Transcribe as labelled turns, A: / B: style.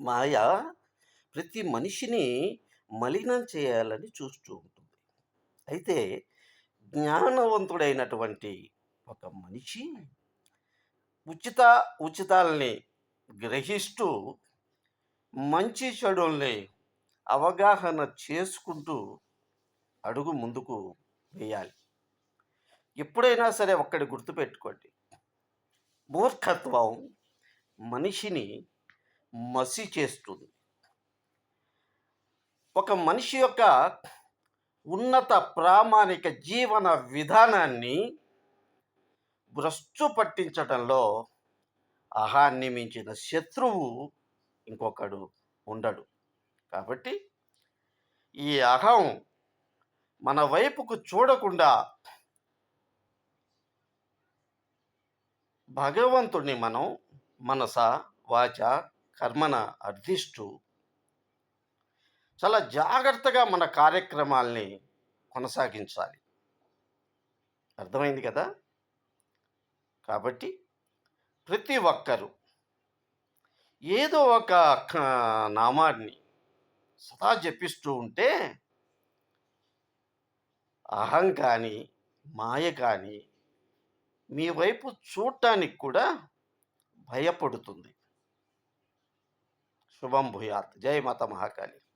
A: మాయ ప్రతి మనిషిని మలినం చేయాలని చూస్తూ ఉంటుంది. అయితే జ్ఞానవంతుడైనటువంటి ఒక మనిషి ఉచిత ఉచితాలని గ్రహిస్తూ మంచి చెడుల్ని అవగాహన చేసుకుంటూ అడుగు ముందుకు వేయాలి. ఎప్పుడైనా సరే ఒక్కడి గుర్తుపెట్టుకోండి. మూర్ఖత్వం మనిషిని మసి చేస్తుంది. ఒక మనిషి యొక్క ఉన్నత ప్రామాణిక జీవన విధానాన్ని భ్రష్టు పట్టించడంలో అహాన్ని మించిన శత్రువు ఇంకొకడు ఉండడు. కాబట్టి ఈ అహం మన వైపుకు చూడకుండా భగవంతుడిని మనం మనస వాచ కర్మన అర్థిస్తూ చాలా జాగ్రత్తగా మన కార్యక్రమాల్ని కొనసాగించాలి. అర్థమైంది కదా? కాబట్టి ప్రతి ఒక్కరూ ఏదో ఒక నామాన్ని సదా జపిస్తూ ఉంటే అహం కానీ మాయ కానీ మీ వైపు చూడటానికి కూడా భయపడుతుంది. शुभम भूयात। जय माता महाकाली।